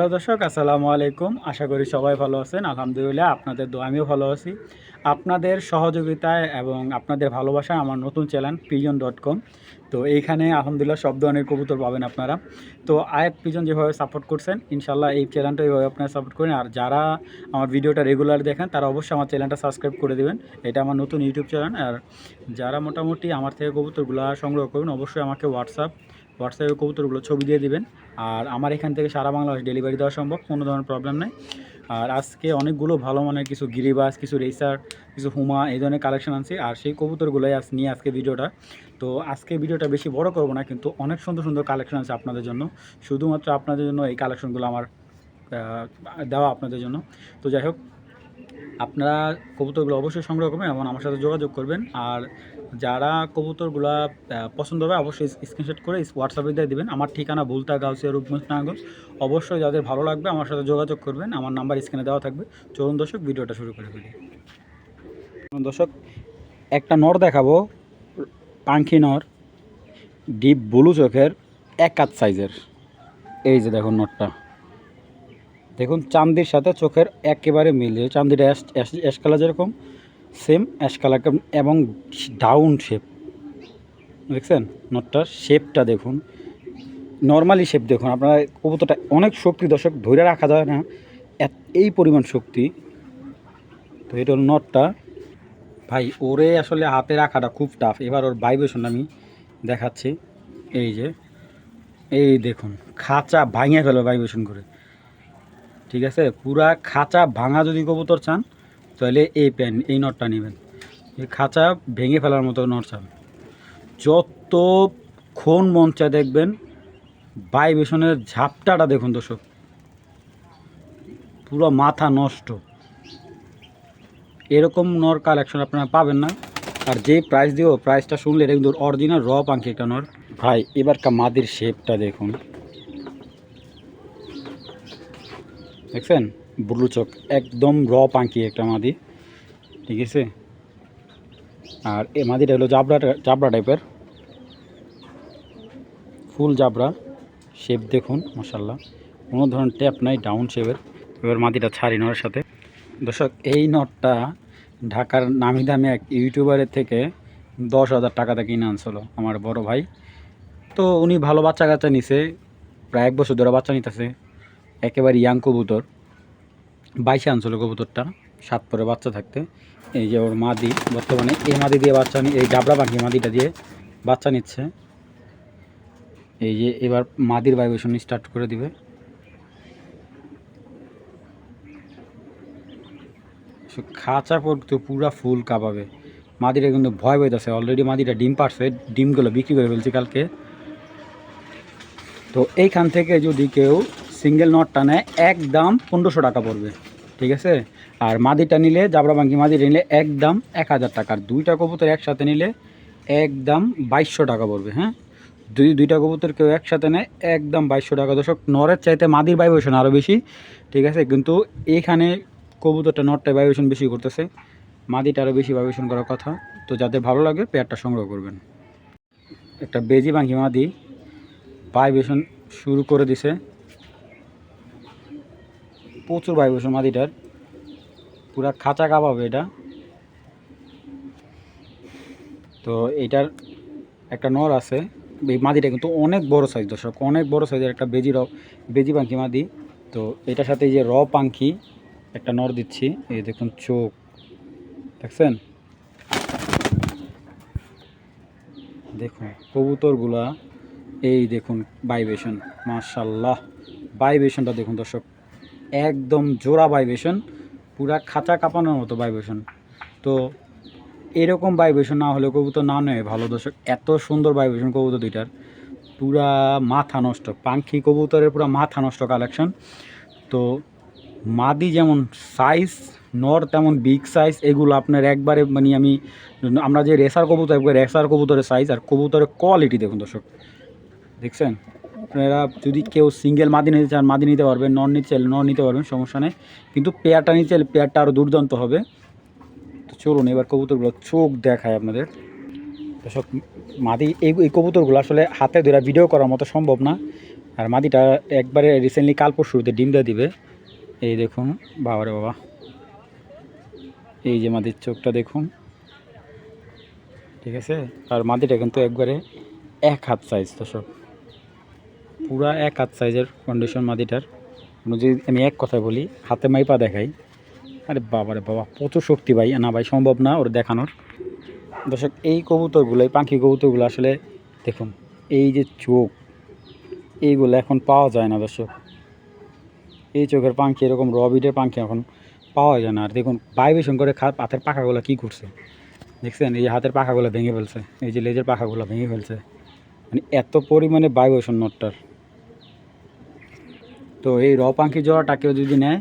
Hello দর্শক, আসসালামু আলাইকুম। আশা করি সবাই ভালো আছেন। আলহামদুলিল্লাহ আপনাদের দোয়া, আমিও ভালো আছি। আপনাদের সহযোগিতায় এবং আপনাদের ভালোবাসায় আমার নতুন চ্যানেল পিজন ডট কম তো এইখানে আলহামদুলিল্লাহ সব ধরনের কবুতর পাবেন আপনারা। তো আয়াত পিজন যেভাবে সাপোর্ট করছেন ইনশাল্লাহ এই চ্যানেলটা এইভাবে আপনারা সাপোর্ট করেন। আর যারা আমার ভিডিওটা রেগুলার দেখেন, তারা অবশ্যই আমার চ্যানেলটা সাবস্ক্রাইব করে দেবেন। এটা আমার নতুন ইউটিউব চ্যানেল আর যারা মোটামুটি আমার থেকে কবুতরগুলো সংগ্রহ করবেন, অবশ্যই আমাকে হোয়াটসঅ্যাপ হোয়াটসঅ্যাপে কবুতরগুলো ছবি দিয়ে দিবেন। আর আমার এখান থেকে সারা বাংলাদেশ ডেলিভারি দেওয়া সম্ভব, কোনো ধরনের প্রবলেম নেই। আর আজকে অনেকগুলো ভালো মানের কিছু গিরিবাস, কিছু রেসার, কিছু হুমা, এই ধরনের কালেকশন আনছি। আর সেই কবুতরগুলোই আজ নিয়ে আজকে ভিডিওটা। তো আজকে ভিডিওটা বেশি বড় করব না, কিন্তু অনেক সুন্দর সুন্দর কালেকশন আছে আপনাদের জন্য। শুধুমাত্র আপনাদের জন্য এই কালেকশনগুলো আমার দেওয়া আপনাদের জন্য। তো যাই হোক আপনারা কবুতরগুলো অবশ্যই সংগ্রহ করবেন এবং আমার সাথে যোগাযোগ করবেন। আর যারা কবুতরগুলো পছন্দ হবে অবশ্যই স্ক্রিনশট করে হোয়াটসঅ্যাপে দিয়ে দিবেন। আমার ঠিকানা ভুলতা গাউসিয়া রূপগঞ্জ নারায়ণগঞ্জ। অবশ্যই যাদের ভালো লাগবে আমার সাথে যোগাযোগ করবেন। আমার নাম্বার স্ক্রিনে দেওয়া থাকবে। চলুন দর্শক, ভিডিওটা শুরু করে ফেলি। দর্শক, একটা নর দেখাবো। পাঙ্খি নর, ডিপ ব্লু চোখের, এক কাত সাইজের এই যে দেখুন নটটা দেখুন চান্দির সাথে চোখের একেবারে মিল। যে চান্দিটা অ্যাশ অ্যাশ- কালার যেরকম সেম অ্যাশ কালার এবং ডাউন শেপ দেখছেন? নটটার শেপটা দেখুন। নর্মালি শেপ দেখুন। আপনারা কবুতরটা অনেক শক্তি দর্শক ধরে রাখা যায় না। এই পরিমাণ শক্তি। তো এটা হলো নটটা ভাই, ওরে আসলে হাতে রাখাটা খুব টাফ এবার ওর ভাইব্রেশন আমি দেখাচ্ছি। এই যে, এই দেখুন, খাঁচা ভাঙিয়ে ফেলো ভাইব্রেশন করে। ঠিক আছে? পুরা খাঁচা ভাঙা যদি কবুতর চান, তাহলে এই প্যান, এই নটটা নেবেন। এই খাঁচা ভেঙে ফেলার মতো নট চান। যত ক্ষণ মঞ্চা দেখবেন, ভাইব্রেশনের ঝাপটাটা দেখুন দর্শক। পুরো মাথা নষ্ট। এরকম নর কালেকশন আপনারা পাবেন না। আর যে প্রাইস দিও প্রাইসটা শুনলে এটা কিন্তু অরিজিনাল র পাঙ্কি একটা নর। ভাই, এবারকার মাদির শেপটা দেখুন। দেখছেন? ব্লু চোখ, একদম র পাঙ্কি একটা মাদি। ঠিক আছে? আর এ মাদিটা হলো জাবরা জাবরা টাইপের ফুল জাবরা শেপ দেখুন মশাল্লা কোনো ধরনের ট্যাপ নাই ডাউন শেপের এবার মাদিটা ছাড়ি নরের সাথে। দর্শক, এই নটটা ঢাকার নামি দামি এক ইউটিউবারের থেকে দশ হাজার টাকাতে কিনে আনছিল, আমার বড় ভাই। তো উনি ভালো বাচ্চা কাচ্চা নিছে, প্রায় এক বছর ধরে বাচ্চা নিতেছে। একেবারে ইয়াং কবুতর, বাইশে আনছিল কবুতরটা, সাত পরে বাচ্চা থাকতে। এই যে ওর মাদি, বর্তমানে এই মাদি দিয়ে বাচ্চা এই ডাবরা পাখি মাদিটা দিয়ে বাচ্চা নিচ্ছে। এই যে এবার মাদির ভাইব্রেশন স্টার্ট করে দিবে। খাঁচা পড়তে পুরা ফুল কাঁপাবে। মাদিটা কিন্তু ভয় পাইতেছে অলরেডি মাদিটা ডিম পারছে, ডিমগুলো বিক্রি করে ফেলছি কালকে। তো এইখান থেকে যদি কেউ সিঙ্গেল নটটা নেয়, একদম পনেরোশো টাকা পড়বে, ঠিক আছে? আর মাদিটা নিলে জাবরা বাঙ্কি মাদিটা নিলে একদম এক হাজার টাকা। আর দুইটা কবুতর একসাথে নিলে একদম বাইশশো টাকা পড়বে হ্যাঁ? দুই দুইটা কবুতর কেউ একসাথে নেয়, একদম বাইশশো টাকা। দর্শক, নরের চাইতে মাদির ভাইব্রেশন আরও বেশি, ঠিক আছে? কিন্তু এখানে কবুতরটা নটটা ভাইব্রেশন বেশি করতেছে, মাদিটা আরও বেশি ভাইব্রেশন করার কথা। তো যাদের ভালো লাগে, পেয়ারটা সংগ্রহ করবেন। একটা বেজি বাঙ্কি মাদি ভাইব্রেশন শুরু করে দিছে। প্রচুর ভাইব্রেশন মাদিটার পুরা খাঁচা কাঁপাবে এটা। তো এইটার একটা নর আছে। এই মাদিটা কিন্তু অনেক বড় সাইজ দর্শক, অনেক বড় সাইজের একটা বেজি র বেজি পাখি মাদি তো এটার সাথে এই যে র পাখি একটা নর দিচ্ছি, এই দেখুন চোখ। দেখছেন? দেখুন কবুতরগুলা, এই দেখুন ভাইব্রেশন মার্শাল্লাহ ভাইব্রেশনটা দেখুন দর্শক একদম জোড়া ভাইব্রেশন পুরা খাঁচা কাঁপানোর মতো ভাইব্রেশন তো এরকম ভাইব্রেশন না হলে কবুতর না নেয়, ভালো দর্শক। এত সুন্দর ভাইব্রেশন কবুতর দুইটার। পুরা মাথা নষ্ট। পাখি কবুতরের পুরা মাথা নষ্ট কালেকশন তো মাদি যেমন সাইজ নর তেমন বিগ সাইজ এগুলো আপনার একবারে মানে আমি, আমরা যে রেসার কবুতর রেসার কবুতরের সাইজ আর কবুতরের কোয়ালিটি দেখুন দর্শক। দেখছেন? আপনারা যদি কেউ সিঙ্গেল মাদি নিতে চান, মাদি নিতে পারবেন নন নিতে চাইলে নন নিতে পারবেন, সমস্যা নেই। কিন্তু পেয়ারটা নিতে চাইলে পেয়ারটা আরও দুর্দান্ত হবে। তো চলুন, এবার কবুতরগুলো চোখ দেখায় আপনাদের। দর্শক, মাদি, এই এই কবুতরগুলো আসলে হাতে ধরে ভিডিও করার মতো সম্ভব না। আর মাদিটা একবারে রিসেন্টলি কাল পরশুতে ডিম দিয়ে দিবে। এই দেখুন, বাবারে বাবা। এই যে মাদির চোখটা দেখুন। ঠিক আছে? আর মাদিটা কিন্তু একবারে এক হাত সাইজ দর্শক। পুরা এক হাত সাইজের কন্ডিশন মাদিটার যদি আমি এক কথায় বলি, হাতে মাইপা দেখাই, আরে বাবারে বাবা, প্রচুর শক্তি ভাই। না ভাই, সম্ভব না ওর দেখানোর। দর্শক, এই কবুতরগুলো, এই পাখি কবুতরগুলো আসলে দেখুন, এই যে চোখ, এইগুলো এখন পাওয়া যায় না দর্শক। এই চোখের পাখি, এরকম রবিডের পাখি এখন পাওয়া যায় না। আর দেখুন ভাইবেশন করে খা হাতের পাখাগুলো কী করছে? দেখছেন? এই হাতের পাখাগুলো ভেঙে ফেলছে, এই যে লেজের পাখাগুলো ভেঙে ফেলছে। মানে এত পরিমাণে ভাইব্রেশন নটটার। তো এই র পাখি জোড়াটা কেউ যদি নেয়,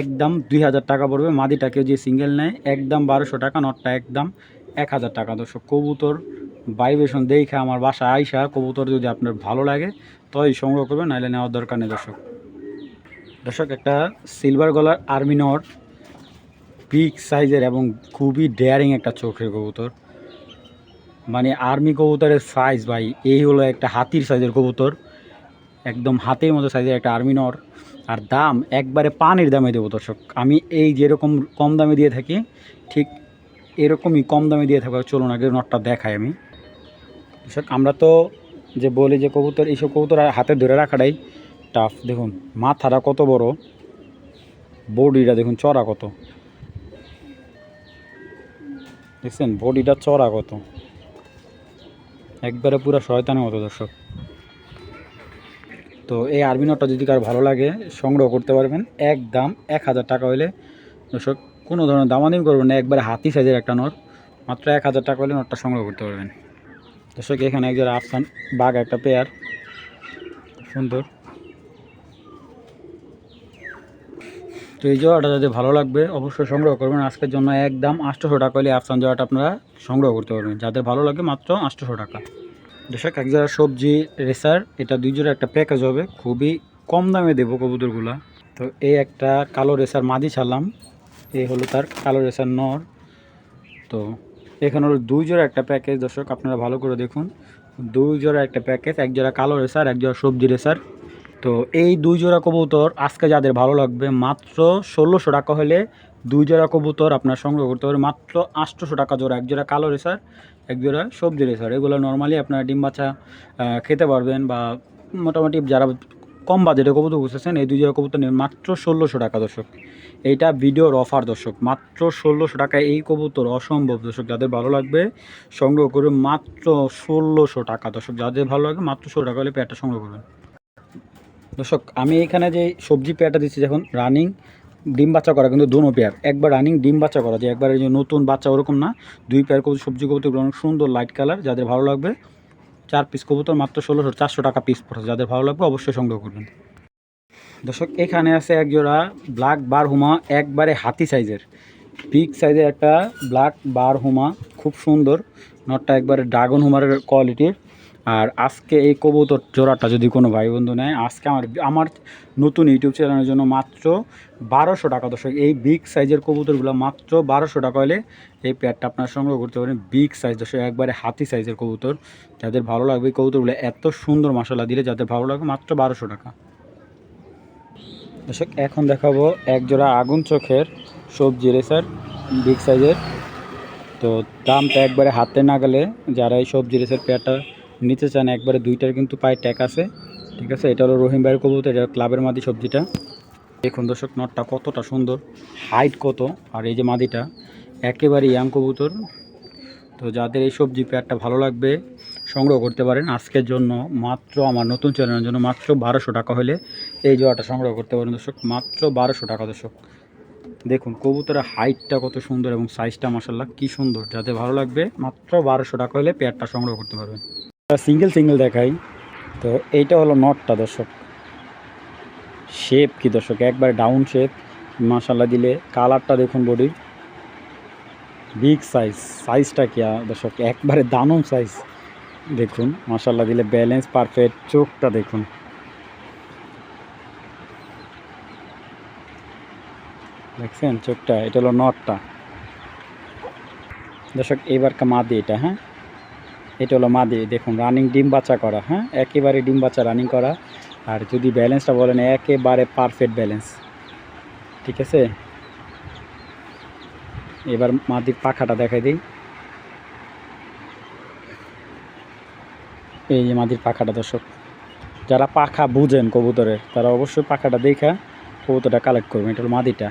একদম দুই হাজার টাকা পড়বে। মাদিটা কেউ যদি সিঙ্গেল নেয়, একদম বারোশো টাকা, নটটা একদম এক হাজার টাকা। দর্শক, কবুতর ভাইব্রেশন দেখে আমার বাসা আইসা কবুতর যদি আপনার ভালো লাগে, তবেই সংগ্রহ করবেন নাহলে নেওয়ার দরকার নেই দর্শক। দর্শক, একটা সিলভার গলার আর্মি নট বিগ সাইজের এবং খুবই ডেয়ারিং একটা চোখের কবুতর। মানে আর্মি কবুতরের সাইজ ভাই, এই হলো একটা হাতির সাইজের কবুতর। একদম হাতের মতো সাইজের একটা আর্মি নর। আর দাম একবারে পানির দামে দেবো দর্শক। আমি এই যেরকম কম দামে দিয়ে থাকি, ঠিক এরকমই কম দামে দিয়ে থাকব। চলুন আগে নটটা দেখাই আমি। দর্শক, আমরা তো যে বলি যে কবুতর, এইসব কবুতর হাতে ধরে রাখাটাই টাফ দেখুন, মাথাটা কত বড় বডিটা দেখুন চড়া কত। দেখছেন বডিটা চড়া কত। একবারে পুরো শয়তানের মতো দর্শক। তো এই আর্মি নটটা যদি কার ভালো লাগে, সংগ্রহ করতে পারবেন। এক দাম এক হাজার টাকা হলে দর্শক, কোনো ধরনের দামাদামি করবেন না, একবারে হাতি সাইজের একটা নট। মাত্র এক হাজার টাকা হলে নটটা সংগ্রহ করতে পারবেন। দর্শক, এখানে একজন আফসান বাঘ একটা পেয়ার। সুন্দর। তো এই জোড়াটা যদি ভালো লাগবে, অবশ্যই সংগ্রহ করবেন। আজকের জন্য একদম আটশোশো টাকা হলে আফসান জোড়াটা আপনারা সংগ্রহ করতে পারবেন। যাদের ভালো লাগে মাত্র আটশোশো টাকা। দর্শক, এক জোড়া সবজি রেসার, এটা দুই জোড়া একটা প্যাকেজ হবে, খুবই কম দামে দেবো কবুতরগুলা। তো এই একটা কালো রেসার মাদি ছাড়লাম, এই হলো তার কালো রেসার নর। তো এখানে হলো দুই জোড়া একটা প্যাকেজ দর্শক, আপনারা ভালো করে দেখুন। দুই জোড়া একটা প্যাকেজ এক জোড়া কালো রেসার, এক জোড়া সবজি রেসার। তো এই দুই জোড়া কবুতর আজকে যাদের ভালো লাগবে, মাত্র ষোলোশো টাকা হলে দুই জোড়া কবুতর আপনার সংগ্রহ করতে পারবেন মাত্র আটশোশো টাকা জোড়া, এক জোড়া কালো রেসার, এক জোড়া সবজি রেসার। এগুলো নর্মালি আপনারা ডিম বাচ্চা খেতে পারবেন বা মোটামুটি যারা কম বাজেটে কবুতর বুঝতেছেন এই দুই জোড়া কবুতর নেবেন। মাত্র ষোলোশো টাকা দর্শক। এইটা ভিডিওর অফার দর্শক। মাত্র ষোলোশো টাকায় এই কবুতর অসম্ভব দর্শক। যাদের ভালো লাগবে, সংগ্রহ করবে মাত্র ষোলোশো টাকা দর্শক। যাদের ভালো লাগে মাত্র ষোলো টাকা হলে পেয়ারটা সংগ্রহ করবেন। দর্শক, আমি এখানে যে সবজি পেয়ারটা দিচ্ছি যখন রানিং ডিম বাচ্চা করা কিন্তু দোনো পেয়ার একবার রানিং ডিম বাচ্চা করা, যে একবার এই যে নতুন বাচ্চা ওরকম না, দুই পেয়ার কবুতর, সবজি কবুতর অনেক সুন্দর লাইট কালার যাদের ভালো লাগবে চার পিস কবুতর, মাত্র ষোলোশো, চারশো টাকা পিস পড়ছে যাদের ভালো লাগবে অবশ্যই সংগ্রহ করবেন। দর্শক, এখানে আছে এক জোড়া ব্ল্যাক বার হুমা একবারে হাতি সাইজের বিগ সাইজের একটা ব্ল্যাক বার হুমা খুব সুন্দর। নটটা একবারে ড্রাগন হুমার কোয়ালিটির আর আজকে এই কবুতর জোড়াটা যদি কোনো ভাই বন্ধু নেয়, আজকে আমার আমার নতুন ইউটিউব চ্যানেলের জন্য মাত্র বারোশো টাকা। দর্শক, এই বিগ সাইজের কবুতরগুলো মাত্র বারোশো টাকা হলে এই প্যাডটা আপনার সংগ্রহ করতে পারেন। বিগ সাইজ দর্শক, একবারে হাতি সাইজের কবুতর। যাদের ভালো লাগবে এই কবুতরগুলো এত সুন্দর মশলা দিলে যাদের ভালো লাগবে মাত্র বারোশো টাকা। দর্শক, এখন দেখাবো এক জোড়া আগুন চোখের সবজি রেসার বিগ সাইজের তো দামটা একবারে হাতে না গেলে যারা এই সবজি রেসের পেয়ারটা নিতে চান, একবারে দুইটার কিন্তু পায়ে ট্যাক আছে, ঠিক আছে? এটা হলো রহিম ভাইয়ের কবুতর, এটা ক্লাবের মাদি সবজিটা। দেখুন দর্শক, নটটা কতটা সুন্দর, হাইট কত, আর এই যে মাদিটা একেবারে ইয়াং কবুতর। তো যাদের এই সবজি পেয়ারটা ভালো লাগবে, সংগ্রহ করতে পারেন। আজকের জন্য মাত্র আমার নতুন চ্যানেলের জন্য মাত্র বারোশো টাকা হলে এই জোড়াটা সংগ্রহ করতে পারেন দর্শক, মাত্র বারোশো টাকা দর্শক। দেখুন, কবুতরের হাইটটা কত সুন্দর এবং সাইজটা মাসাল্লাহ কি সুন্দর। যাদের ভালো লাগবে, মাত্র বারোশো টাকা হলে পেয়ারটা সংগ্রহ করতে পারবেন। সিঙ্গেল সিঙ্গেল দেখাই। তো এইটা হলো নটটা দর্শক। শেপ কি দর্শক? একবার ডাউন শেপ মাসাল্লাহ দিলে কালারটা দেখুন বডির বিগ সাইজ সাইজটা কি দর্শক? একবারে দানম সাইজ দেখুন। মাসাল্লাহ দিলে ব্যালেন্স পারফেক্ট চোখটা দেখুন। দেখছেন? চোখটা, এটা হলো নটটা দর্শক এবারকা মাদি এটা হ্যাঁ? এটা হলো মাদি, দেখুন রানিং ডিম বাচ্চা করা হ্যাঁ? একেবারে ডিম বাচ্চা রানিং করা। আর যদি ব্যালেন্সটা বলেন, একেবারে পারফেক্ট ব্যালেন্স ঠিক আছে? এবার মাটির পাখাটা দেখাই দিই। এই যে মাদির পাখাটা, দর্শক। যারা পাখা বুঝেন কবুতরের, তারা অবশ্যই পাখাটা দেখা কবুতরটা কালেক্ট করবেন। এটা হলো মাদিটা।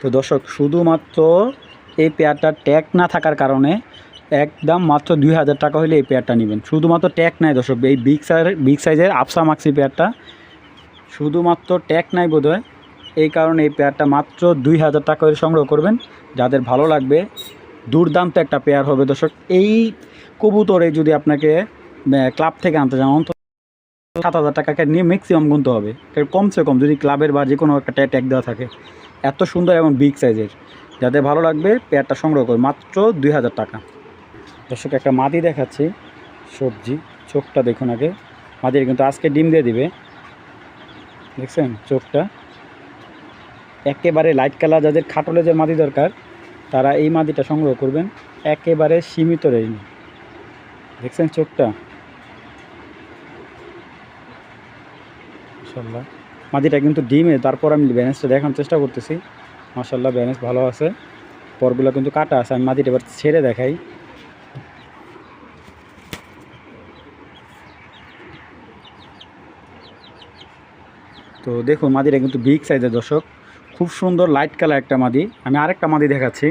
তো দর্শক, শুধুমাত্র এই পেয়ারটা ট্যাগ না থাকার কারণে একদম মাত্র দুই হাজার টাকা হলে এই পেয়ারটা নেবেন। শুধুমাত্র ট্যাগ নাই দর্শক, এই বিগ সাইজের বিগ সাইজের আফসা মাক্সি পেয়ারটা শুধুমাত্র ট্যাগ নাই বোধ হয় এই কারণে এই পেয়ারটা মাত্র দুই হাজার টাকা করে সংগ্রহ করবেন। যাদের ভালো লাগবে, দুর্দান্ত একটা পেয়ার হবে দর্শক। এই কবুতরে যদি আপনাকে ক্লাব থেকে আনতে যান অন্তত সাত হাজার টাকাকে নিয়ে ম্যাক্সিমাম গুনতে হবে। কমসে কম যদি ক্লাবের বা যে কোনো একটা ট্যাগ দেওয়া থাকে, এত সুন্দর এবং বিগ সাইজের যাদের ভালো লাগবে পেয়ারটা সংগ্রহ করে, মাত্র দুই হাজার টাকা। দর্শক, একটা মাদি দেখাচ্ছি, সবজি, চোখটা দেখুন আগে। মাদির কিন্তু আজকে ডিম দিয়ে দিবে। দেখছেন চোখটা? একেবারে লাইট কালার যাদের খাটলে যে মাদি দরকার, তারা এই মাদিটা সংগ্রহ করবেন, একেবারে সীমিত রেঞ্জ। দেখছেন চোখটা? মাদিটা কিন্তু ডিমে, তারপর আমি ব্যালেন্সটা দেখানোর চেষ্টা করতেছি। মাসাল্লাহ ব্যালেন্স ভালো আছে। পরগুলো কিন্তু কাটা আছে, আমি মাটিটা এবার ছেড়ে দেখাই। তো দেখুন মাদিটা কিন্তু বিগ সাইজের দর্শক। খুব সুন্দর লাইট কালার একটা মাদি আমি আরেকটা মাদি দেখাচ্ছি।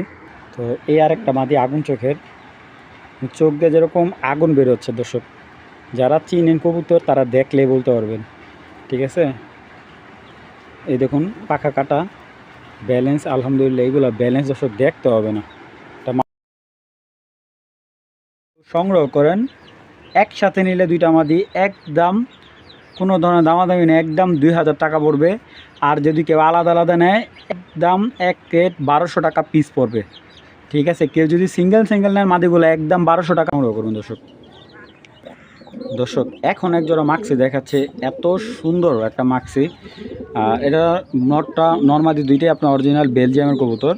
তো এই আরেকটা মাদি আগুন চোখের। চোখ দিয়ে যেরকম আগুন বেরোচ্ছে দর্শক। যারা চিনেন কবুতর, তারা দেখলে বলতে পারবেন। ঠিক আছে? এই দেখুন, পাখা কাটা। ব্যালেন্স, আলহামদুলিল্লাহ এইগুলো ব্যালেন্স দর্শক দেখতে হবে না। সংগ্রহ করেন, একসাথে নিলে দুইটা মাদি, একদম কোনো ধরনের দামাদামি নেই, একদম দুই হাজার টাকা পড়বে। আর যদি কেউ আলাদা আলাদা নেয়, একদম এক প্লেট বারোশো টাকা পিস পড়বে। ঠিক আছে, কেউ যদি সিঙ্গেল সিঙ্গেল নেন, মাদিগুলো একদম বারোশো টাকা সংগ্রহ করুন দর্শক। দর্শক, এখন এক জোড়া মাক্সি দেখাচ্ছে, এত সুন্দর একটা মাক্সি এটা নটটা, নর্মাদি দুইটাই আপনার অরিজিনাল বেলজিয়ামের কবুতর।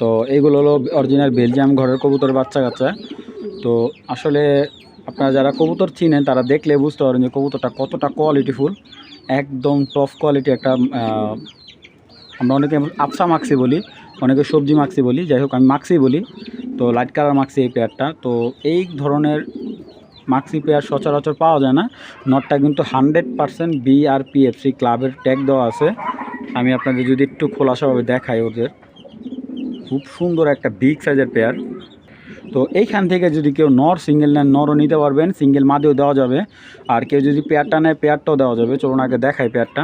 তো এইগুলো হলো অরিজিনাল বেলজিয়াম ঘরের কবুতর বাচ্চা কাচ্চা তো আসলে আপনারা যারা কবুতর চিনেন, তারা দেখলে বুঝতে পারেন যে কবুতরটা কতটা কোয়ালিটিফুল একদম টপ কোয়ালিটি একটা আমরা অনেকে আপসা মাক্সি বলি, অনেকে সবজি মাক্সি বলি। যাই হোক, আমি মাক্সি বলি। তো লাইট কালার মাক্সি এই পেয়ারটা তো এই ধরনের মাক্সি পেয়ার সচরাচর পাওয়া যায় না। নটটা কিন্তু হানড্রেড পারসেন্ট বিআরপিএফসি ক্লাবের ট্যাগ দেওয়া আছে। আমি আপনাদের যদি একটু খোলাসাভাবে দেখাই ওদের। খুব সুন্দর একটা বিগ সাইজের পেয়ার তো এইখান থেকে যদি কেউ নর সিঙ্গেল নেন নরও নিতে পারবেন। সিঙ্গেল মাদেও দেওয়া যাবে। আর কেউ যদি পেয়ারটা নেয় পেয়ারটাও দেওয়া যাবে। চলুন আগে দেখাই পেয়ারটা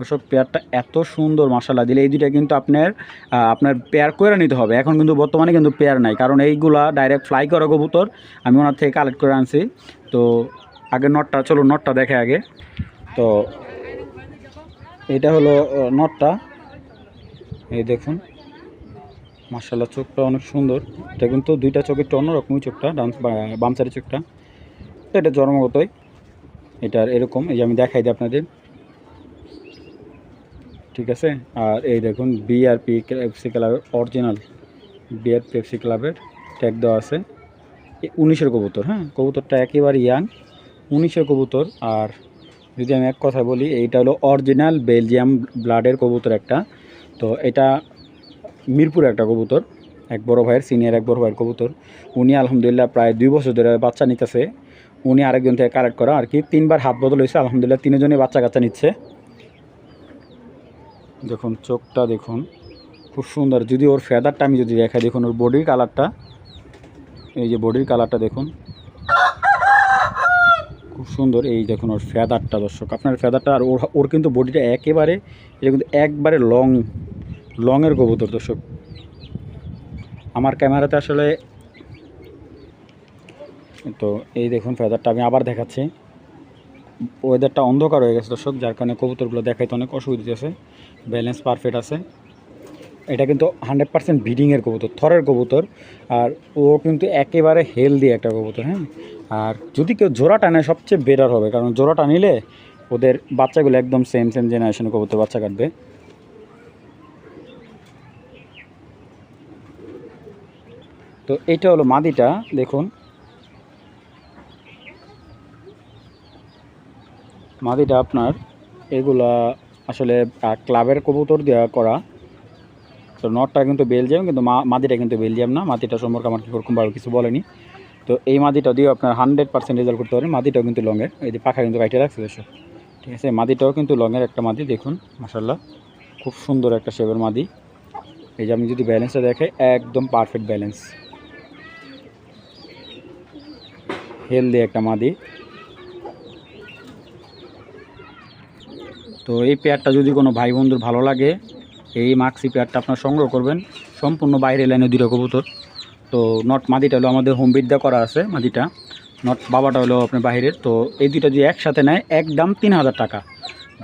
ওসব পেয়ারটা এত সুন্দর মশালা দিলে এই দুইটা কিন্তু আপনার আপনার পেয়ার করে নিতে হবে। এখন কিন্তু বর্তমানে কিন্তু পেয়ার নাই, কারণ এইগুলা ডাইরেক্ট ফ্লাই করা কবুতর, আমি ওনার থেকে কালেক্ট করে আনছি। তো আগে নটটা চলো নটটা দেখে আগে। তো এটা হলো নটটা। এই দেখুন মার্শাল্লাহ চোখটা অনেক সুন্দর। এটা কিন্তু দুইটা চোখ একটু অন্যরকমই চোখটা, ডান বা- বাম চোখটা। এটা জন্মগতই, এটার এরকম, এই যে আমি দেখাই দিই আপনাদের। ঠিক আছে? আর এই দেখুন বিআরপি এফসি ক্লাবের অরিজিনাল বিআর পেপসি ক্লাবের ট্যাগ দেওয়া আছে। উনিশের কবুতর হ্যাঁ? কবুতরটা একেবারে ইয়াং উনিশের কবুতর। আর যদি আমি এক কথা বলি, এইটা হলো অরিজিনাল বেলজিয়াম ব্লাডের কবুতর একটা। তো এটা মিরপুর একটা কবুতর, এক বড় ভাইয়ের সিনিয়র এক বড় ভাইয়ের কবুতর। উনি আলহামদুলিল্লাহ প্রায় দুই বছর ধরে বাচ্চা নিতেছে। উনি আরেকজন থেকে কালেক্ট করা। আর কি, তিনবার হাত বদল হয়েছে, আলহামদুলিল্লাহ, তিনজনই বাচ্চা কাচ্চা নিচ্ছে। দেখুন, চোখটা দেখুন, খুব সুন্দর। যদি ওর ফেদারটা আমি যদি দেখাই, দেখুন, ওর বডির কালারটা এই যে বডির কালারটা দেখুন। খুব সুন্দর, এই দেখুন, ওর ফেদারটা দর্শক। আপনার ফেদারটা আর ওর ওর কিন্তু বডিটা একেবারে, এটা কিন্তু একবারে লং লংয়ের কবুতর, দর্শক। আমার ক্যামেরাতে আসলে তো এই দেখুন ফেদারটা আমি আবার দেখাচ্ছি। ওয়েদারটা অন্ধকার হয়ে গেছে, দর্শক, যার কারণে কবুতরগুলো দেখাইতে অনেক অসুবিধা আছে ব্যালেন্স পারফেক্ট আছে। এটা কিন্তু হান্ড্রেড পার্সেন্ট ব্রিডিংয়ের কবুতর, থরের কবুতর। আর ও কিন্তু একেবারে হেলদি একটা কবুতর হ্যাঁ? আর যদি কেউ জোড়াটা টানে, সবচেয়ে বেটার হবে। কারণ জোড়াটা টানিলে ওদের বাচ্চাগুলো একদম সেম সেম জেনারেশনের কবুতর, বাচ্চা কাটবে। তো এইটা হলো মাদিটা, দেখুন। মাদিটা আপনার, এগুলা আসলে ক্লাবের কবুতর দেওয়া করা। তো নটটা কিন্তু বেলজিয়াম, কিন্তু মাদিটা কিন্তু বেলজিয়াম না। মাদিটা সম্পর্কে আমার কীরকমভাবে কিছু বলেনি। তো এই মাদিটা দিয়ে আপনার হান্ড্রেড পার্সেন্ট রেজাল্ট করতে পারেন। মাদিটাও কিন্তু লংয়ের এই যে পাখা কিন্তু কাইটে রাখছে দেশ ঠিক আছে? মাদিটাও কিন্তু লংয়ের একটা মাদি দেখুন মাসাল্লাহ খুব সুন্দর একটা শেপের মাদি এই যে আমি যদি ব্যালেন্সটা দেখে একদম পারফেক্ট ব্যালেন্স হেলদি একটা মাদি তো এই পেয়ারটা যদি কোনো ভাই বন্ধুর ভালো লাগে, এই মাক্সি পেয়ারটা আপনার সংগ্রহ করবেন। সম্পূর্ণ বাইরে লাইনে দুটো কবুতর। তো নট মাদিটা হলো আমাদের হোম বিদ্যা করা আছে মাদিটা। নট বাবাটা হলো আপনার বাইরের। তো এই দুইটা যদি একসাথে নেয় এক দাম তিন হাজার টাকা।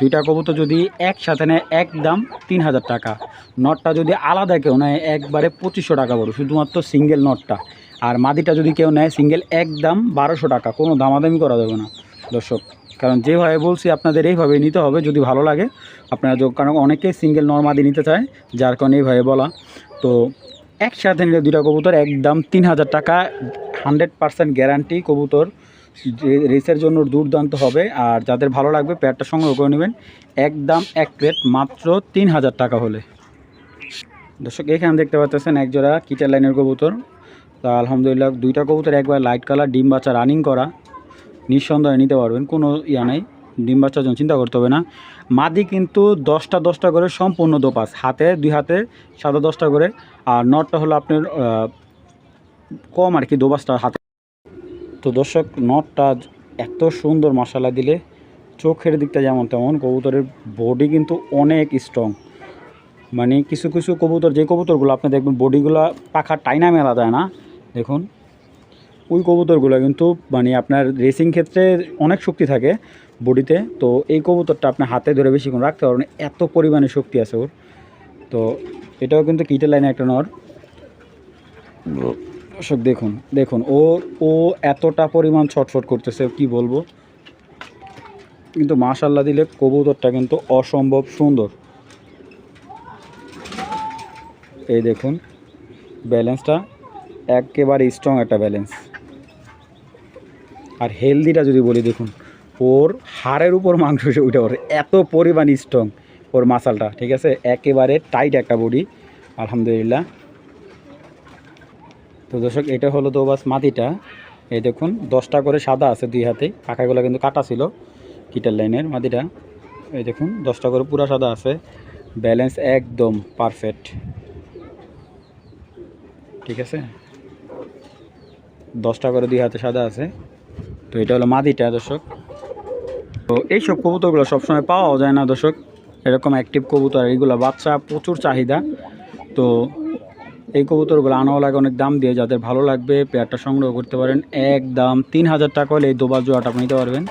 দুইটা কবুতর যদি একসাথে নেয় এক দাম তিন হাজার টাকা। নটটা যদি আলাদা কেউ নেয়, একবারে পঁচিশশো টাকা পড়বে শুধুমাত্র সিঙ্গেল নটটা আর মাদিটা যদি কেউ নেয় সিঙ্গেল একদম বারোশো টাকা। কোনো দামাদামি করা যাবে না। দর্শক কারণ যেভাবে বলছি, আপনাদের এইভাবে নিতে হবে, যদি ভালো লাগে। আপনারা কারণ অনেকেই সিঙ্গেল নর্মাদি নিতে চায়, যার কারণে এইভাবে বলা। তো একসাথে নিলে দুইটা কবুতর একদম তিন হাজার টাকা হান্ড্রেড পার্সেন্ট গ্যারান্টি কবুতর। রেসের জন্য দুর্দান্ত হবে, আর যাদের ভালো লাগবে প্যাডটা সংগ্রহ করে নেবেন। একদম এক প্লেট মাত্র তিন হাজার টাকা হলে। দর্শক, এখানে দেখতে পাচ্ছেন এক জোড়া কিটার লাইনের কবুতর। তা আলহামদুলিল্লাহ, দুইটা কবুতর একবার লাইট কালার ডিম বাচ্চা রানিং করা। নিঃসন্দেহে নিতে পারবেন, কোনো ইয়া নাই, ডিম বাচ্চার জন্য চিন্তা করতে হবে না। মাদি কিন্তু দশটা দশটা করে সম্পূর্ণ দোপাস, হাতে, দুই হাতে, সাদা দশটা করে। আর নটটা হলো আপনার কম আর কি দোপাসটা হাতে। তো দর্শক, নটটা এত সুন্দর মশালা দিলে চোখের দিকটা যেমন তেমন, কবুতরের বডি কিন্তু অনেক স্ট্রং মানে কিছু কিছু কবুতর, যে কবুতরগুলো আপনি দেখবেন বডিগুলো পাখা টাইনা মেলা যায় না। দেখুন ওই কবুতরগুলো কিন্তু মানে আপনার রেসিং ক্ষেত্রে অনেক শক্তি থাকে বডিতে তো এই কবুতরটা আপনার হাতে ধরে বেশিক্ষণ রাখতে পারবেন, এত পরিমাণে শক্তি আছে ওর। তো এটাও কিন্তু কিটে লাইনে একটা নর। দর্শক, দেখুন দেখুন ও ও এতটা পরিমাণ ছটফট করতেছে, কি বলব? কিন্তু মাশাল্লাহ দিলে কবুতরটা কিন্তু অসম্ভব সুন্দর। এই দেখুন ব্যালেন্সটা একেবারে স্ট্রং একটা ব্যালেন্স আর হেলদিটা যদি বলি, দেখুন, ওর হাড়ের উপর মাংস এসে উঠে পড়ে এত পরিমাণ স্ট্রং ওর মাসালটা ঠিক আছে? একেবারে টাইট একটা বডি আলহামদুলিল্লাহ। তো দর্শক, এটা হলো দোবাস মাটিটা। এই দেখুন, দশটা করে সাদা আছে দুই হাতে, পাখাগুলো কিন্তু কাটা ছিল, কিটার লাইনের মাটিটা। এই দেখুন, দশটা করে পুরা সাদা আছে ব্যালেন্স একদম পারফেক্ট ঠিক আছে? দশটা করে দুই হাতে সাদা আছে। তো এটা হলো মাদিটা, দর্শক। তো এইসব কবুতরগুলো সবসময় পাওয়াও যায় না, দর্শক। এরকম অ্যাক্টিভ কবুতর এইগুলো বাচ্চা, প্রচুর চাহিদা। তো এই কবুতরগুলো আনাও লাগে, অনেক দাম দিয়ে। যাদের ভালো লাগবে, পেয়ারটা সংগ্রহ করতে পারেন। একদম তিন হাজার টাকা হলে এই দোবাস জোড়াটা আপনি নিতে পারবেন।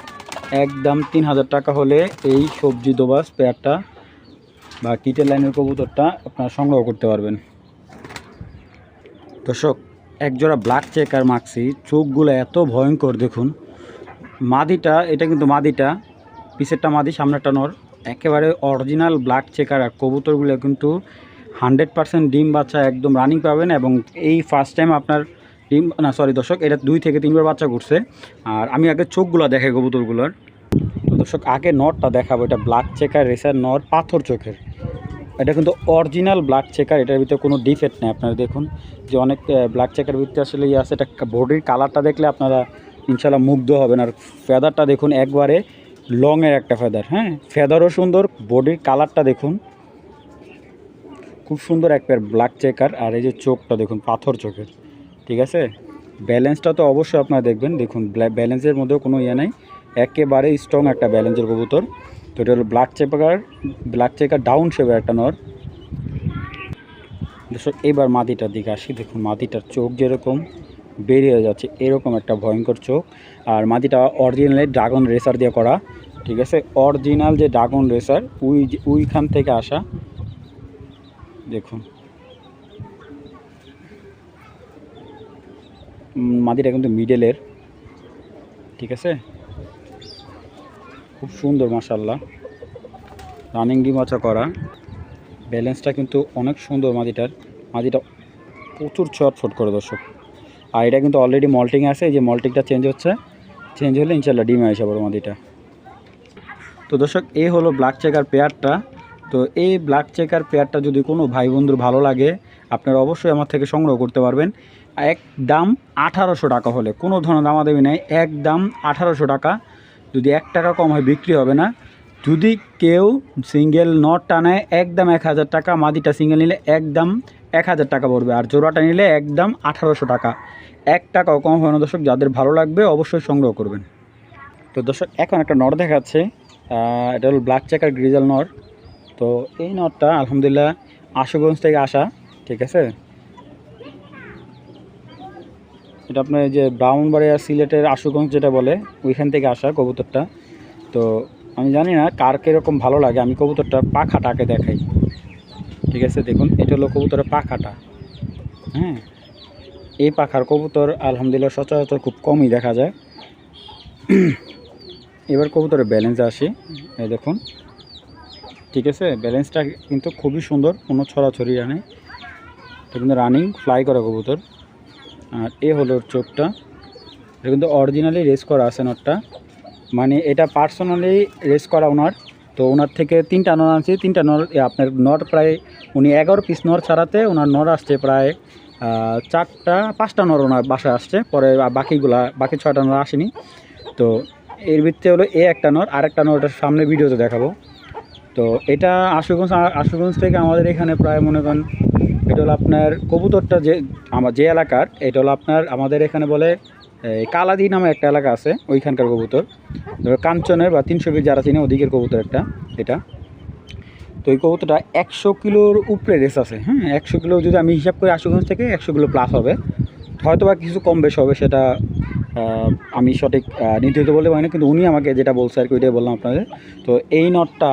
একদম তিন হাজার টাকা হলে এই সবজি দোবাস, পেয়ারটা বা কিটের লাইনের কবুতরটা আপনারা সংগ্রহ করতে পারবেন। দর্শক, একজোড়া ব্ল্যাক চেকার মাখছি চোখগুলো এত ভয়ঙ্কর, দেখুন। মাদিটা, এটা কিন্তু মাদিটা, পিসেরটা মাদি, সামনেরটা নর। একেবারে অরিজিনাল ব্ল্যাক চেকার আর কবুতরগুলো কিন্তু হান্ড্রেড পার্সেন্ট ডিম বাচ্চা একদম রানিং পাবেন এবং এই ফার্স্ট টাইম আপনার ডিম, না সরি দর্শক, এটা দুই থেকে তিনবার বাচ্চা করছে আর আমি আগে চোখগুলো দেখাই কবুতরগুলোর। দর্শক, আগে নটটা দেখাবো, এটা ব্ল্যাক চেকার রেসার নর, পাথর চোখের। এটা কিন্তু অরিজিনাল ব্ল্যাক চেকার এটার ভিতরে কোনো ডিফেক্ট নেই। আপনারা দেখুন যে অনেক ব্ল্যাক চেকার ভিতরে আসলে ইয়ে আছে, এটা বডির কালারটা দেখলে আপনারা ইনশাল্লাহ মুগ্ধ হবেন। আর ফেদারটা দেখুন একবারে লংয়ের একটা ফেদার হ্যাঁ? ফেদারও সুন্দর, বডির কালারটা দেখুন। খুব সুন্দর এক পেয়ার ব্ল্যাক চেকার আর এই যে চোখটা দেখুন, পাথর চোখের, ঠিক আছে? ব্যালেন্সটা তো অবশ্যই আপনারা দেখবেন। দেখুন ব্যালেন্সের মধ্যেও কোনো ইয়ে নেই। একেবারে স্ট্রং একটা ব্যালেন্সের কবুতর। তো এটা হলো black checker black checker down শেপের একটা নর। এবার মাটিটার দিকে আসি। দেখুন, মাটিটার চোখ যেরকম। বেরিয়ে যাচ্ছে, এরকম একটা ভয়ঙ্কর চোখ। আর মাটিটা অরিজিনালি ড্রাগন রেসার দিয়ে করা, ঠিক আছে? অরিজিনাল যে ড্রাগন রেসার ওই যে- ওইখান থেকে আসা, দেখুন। মাটিটা কিন্তু মিডেলের ঠিক আছে? খুব সুন্দর মাসাল্লাহ রানিং ডিমাচা করা। ব্যালেন্সটা কিন্তু অনেক সুন্দর মাটিটার। মাটিটা প্রচুর ছটফট করে, দর্শক। আর এটা কিন্তু অলরেডি মল্টিং আছে, এই যে মল্টিংটা চেঞ্জ হচ্ছে। চেঞ্জ হলে ইনশাল্লাহ ডিমে আসে বড় মাটিটা তো দর্শক এই হলো ব্ল্যাক চেকার পেয়ারটা। তো এই ব্ল্যাক চেকার পেয়ারটা যদি কোনো ভাই বন্ধুর ভালো লাগে, আপনারা অবশ্যই আমার থেকে সংগ্রহ করতে পারবেন। এক দাম আঠারোশো টাকা হলে, কোনো ধরনের দামাদামি নেই, এক দাম আঠারোশো টাকা। যদি এক টাকা কম হয়, বিক্রি হবে না। যদি কেউ সিঙ্গেল নট টানায় একদম এক হাজার টাকা, মাদিটা সিঙ্গেল নিলে একদম এক হাজার টাকা পড়বে। আর জোড়াটা নিলে একদম আঠারোশো টাকা। এক টাকাও কম হয় না। দর্শক, যাদের ভালো লাগবে অবশ্যই সংগ্রহ করবেন। তো দর্শক, এখন একটা নট দেখাচ্ছে। এটা হলো ব্ল্যাক চেকার গ্রিজাল নট তো এই নটটা আলহামদুলিল্লাহ, আশুগঞ্জ থেকে আসা, ঠিক আছে? এটা আপনার যে ব্রাউনবাড়িয়া সিলেটের আশুগঞ্জ যেটা বলে, ওইখান থেকে আসা কবুতরটা। তো আমি জানি না কার কীরকম ভালো লাগে, আমি কবুতরটার পাখাটাকে দেখাই। ঠিক আছে, দেখুন, এটা হলো কবুতরের পাখাটা। হ্যাঁ? এই পাখার কবুতর আলহামদুলিল্লাহ সচরাচর খুব কমই দেখা যায়। এবার কবুতরের ব্যালেন্স আসি। এই দেখুন। ঠিক আছে? ব্যালেন্সটা কিন্তু খুবই সুন্দর, কোনো ছড়াছড়ি নেই। এটা কিন্তু রানিং ফ্লাই করা কবুতর। আর এ হলো চোখটা। এটা কিন্তু অরিজিনালি রেস করা আছে নটটা। মানে এটা পার্সোনালি রেস করা ওনার। তো ওনার থেকে তিনটা নর আনছি। তিনটা নর আপনার নর প্রায় উনি এগারো পিস নর ছাড়াতে ওনার নর আসছে প্রায় চারটা, পাঁচটা নর ওনার বাসায় আসছে। পরে বাকিগুলা বাকি ছয়টা নর আসেনি। তো এর ভিত্তি হলো এ একটা নর আরেকটা নর ওটার সামনে ভিডিওতে দেখাবো। তো এটা আশুগঞ্জ আশুগঞ্জ থেকে আমাদের এখানে প্রায় মনে করেন এটা হলো আপনার কবুতরটা যে আমার যে এলাকার, এটা হলো আপনার আমাদের এখানে বলে কালাদি নামে একটা এলাকা আছে, ওইখানকার কবুতর। ধরো কাঞ্চনের বা তিনশো কেজি যারা চিনে ওদিকের কবুতর একটা, এটা। তো এই কবুতরটা একশো কিলোর উপরে রেস আছে হ্যাঁ একশো কিলো যদি আমি হিসাব করি আশুগঞ্জ থেকে একশো কিলো প্লাস হবে। হয়তো বা কিছু কম বেশ হবে সেটা আমি সঠিক নির্ধারিত বলতে পারি না, কিন্তু উনি আমাকে যেটা বলছে আর কি, ওইটাই বললাম আপনাদের। তো এই নটটা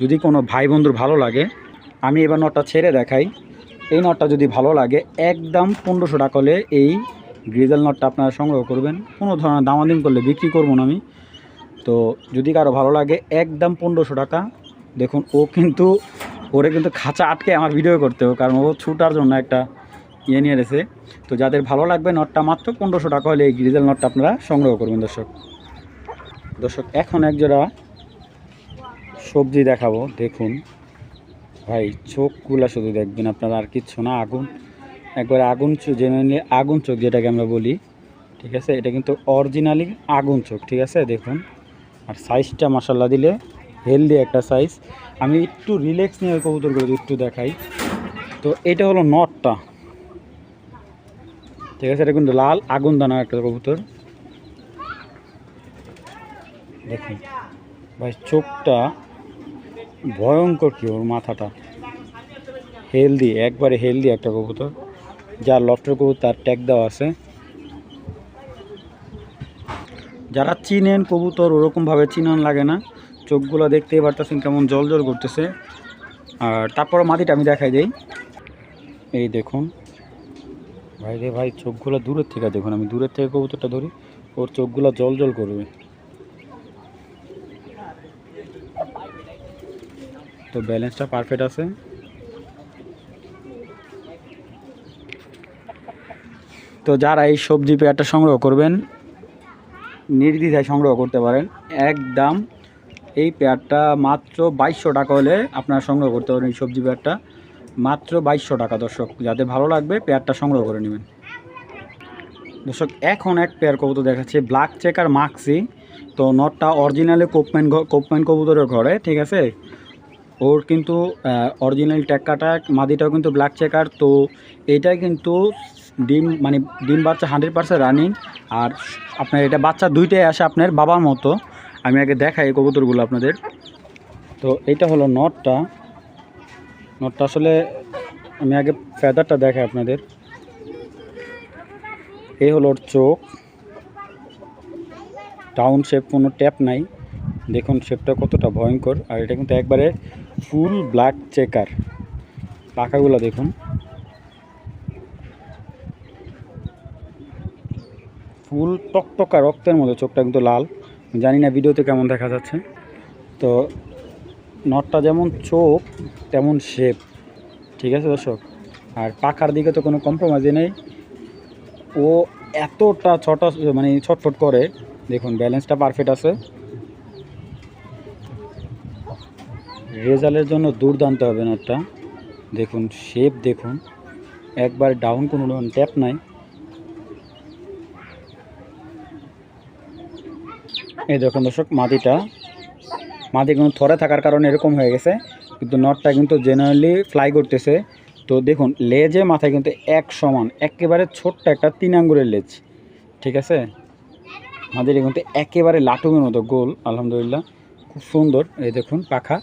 যদি কোনো ভাই বন্ধুর ভালো লাগে, আমি এবার নটটা ছেড়ে দেখাই। এই নটটা যদি ভালো লাগে, একদম পনেরোশো টাকা হলে এই গ্রিজেল নটটা আপনারা সংগ্রহ করবেন। কোনো ধরনের দামাদাম করলে বিক্রি করব না আমি। তো যদি কারও ভালো লাগে, একদম পনেরোশো টাকা দেখুন, ও কিন্তু, ওরে কিন্তু খাঁচা আটকে আমার ভিডিও করতে হবে, কারণ ও ছুটার জন্য একটা ইয়ে নিয়ে এসেছে তো যাদের ভালো লাগবে নটটা মাত্র পনেরোশো টাকা হলে এই গ্রিজেল নটটা আপনারা সংগ্রহ করবেন, দর্শক। দর্শক, এখন এক জোড়া সবজি দেখাবো, দেখুন। ভাই, চোখগুলা শুধু দেখবেন আপনারা, আর কিচ্ছু না, আগুন, একবার আগুন চোখ জেনারেলি আগুন চোখ যেটাকে আমরা বলি, ঠিক আছে? এটা কিন্তু অরিজিনালি আগুন চোখ, ঠিক আছে? দেখুন, আর সাইজটা মশাল্লা দিলে হেলদি একটা সাইজ আমি একটু রিল্যাক্স নিয়ে কবুতরগুলো একটু দেখাই। তো এটা হলো নটটা। ঠিক আছে, এটা কিন্তু লাল আগুন দানা একটা কবুতর। দেখুন, ভাই, চোখটা ভয়ঙ্কর কি ওর মাথাটা। হেলদি একবারে হেলদি একটা কবুতর। যার লফটের কবুতর, তার ট্যাগ দেওয়া আছে। যারা চিনেন কবুতর, ওরকমভাবে চিনন লাগে না। চোখগুলো দেখতেই পারতেছেন কেমন জল জল করতেছে। আর তারপরে মাটিটা আমি দেখাই দিই। এই দেখুন। ভাই রে ভাই, চোখগুলো দূরের থেকে দেখুন, আমি দূরের থেকে কবুতরটা ধরি, ওর চোখগুলো জল জল করবে। তো ব্যালেন্সটা পারফেক্ট আছে। তো যারা এই সবজি পেয়ারটা সংগ্রহ করবেন, নির্দ্বিধায় সংগ্রহ করতে পারেন। একদম এই পেয়ারটা মাত্র বাইশশো টাকা হলে আপনারা সংগ্রহ করতে পারেন এই সবজি পেয়ারটা। মাত্র বাইশশো টাকা, দর্শক। যাদের ভালো লাগবে, পেয়ারটা সংগ্রহ করে নেবেন। দর্শক, এখন এক পেয়ার কবুতর দেখাচ্ছে ব্ল্যাক চেকার মাক্সি তো নটটা অরিজিনালি কোপম্যান কোপম্যান কবুতরের ঘরে, ঠিক আছে? ওর কিন্তু অরিজিনাল ট্যাক্কাটা মাদিটাও কিন্তু ব্ল্যাক চেকার তো এইটা কিন্তু ডিম মানে ডিম বাচ্চা হান্ড্রেড পার্সেন্ট রানিং আর আপনার এটা বাচ্চা দুইটাই আসে আপনার বাবার মতো। আমি আগে দেখাই কবুতরগুলো আপনাদের। তো এইটা হলো নটটা। নটটা আসলে আমি আগে ফেদারটা দেখাই আপনাদের। এই হলো ওর চোখ। টাউন শেপ কোনো ট্যাপ নাই। দেখুন শেপটা কতটা ভয়ঙ্কর। আর এটা কিন্তু একবারে ফুল ব্ল্যাক চেকার পাখাগুলো দেখুন। ফুল টকটকা রক্তের মতো, চোখটা কিন্তু লাল। জানি না ভিডিওতে কেমন দেখা যাচ্ছে। তো নটটা যেমন চোখ, তেমন শেপ ঠিক আছে দর্শক? আর পাখার দিকে তো কোনো কম্প্রোমাইজই নেই। ও এতটা ছটা মানে ছটফট করে। দেখুন ব্যালেন্সটা পারফেক্ট আছে। রেজাল্টের জন্য দুর্দান্ত হবে নটটা। দেখুন শেপ দেখুন। একবার ডাউন কোনো ট্যাপ নাই। এই দেখুন দর্শক, মাটিটা। মাটি কিন্তু থরে থাকার কারণে এরকম হয়ে গেছে, কিন্তু নটটা কিন্তু জেনারেলি ফ্লাই করতেছে। তো দেখুন, লেজে মাথায় কিন্তু এক সমান, একেবারে ছোট্ট একটা তিন আঙ্গুরের লেজ, ঠিক আছে? আমাদের কিন্তু একেবারে লাটুমের মতো গোল, আলহামদুলিল্লাহ, খুব সুন্দর, এই দেখুন, পাখা।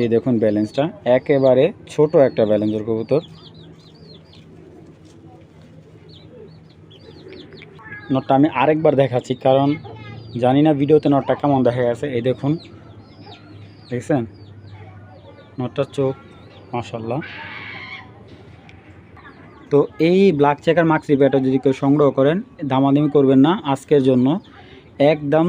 এই দেখুন ব্যালেন্সটা, একেবারে ছোট একটা ব্যালেন্সের কবুতর। নটটা আমি আরেকবার দেখাচ্ছি, কারণ জানি না ভিডিওতে নটটা কেমন দেখা গেছে। এই দেখুন, দেখছেন? নটটার চোখ মাসাল্লাহ তো এই ব্ল্যাক চেকার মাক্স ব্যাটা যদি কেউ সংগ্রহ করেন, দামাদামি করবেন না আজকের জন্য। একদম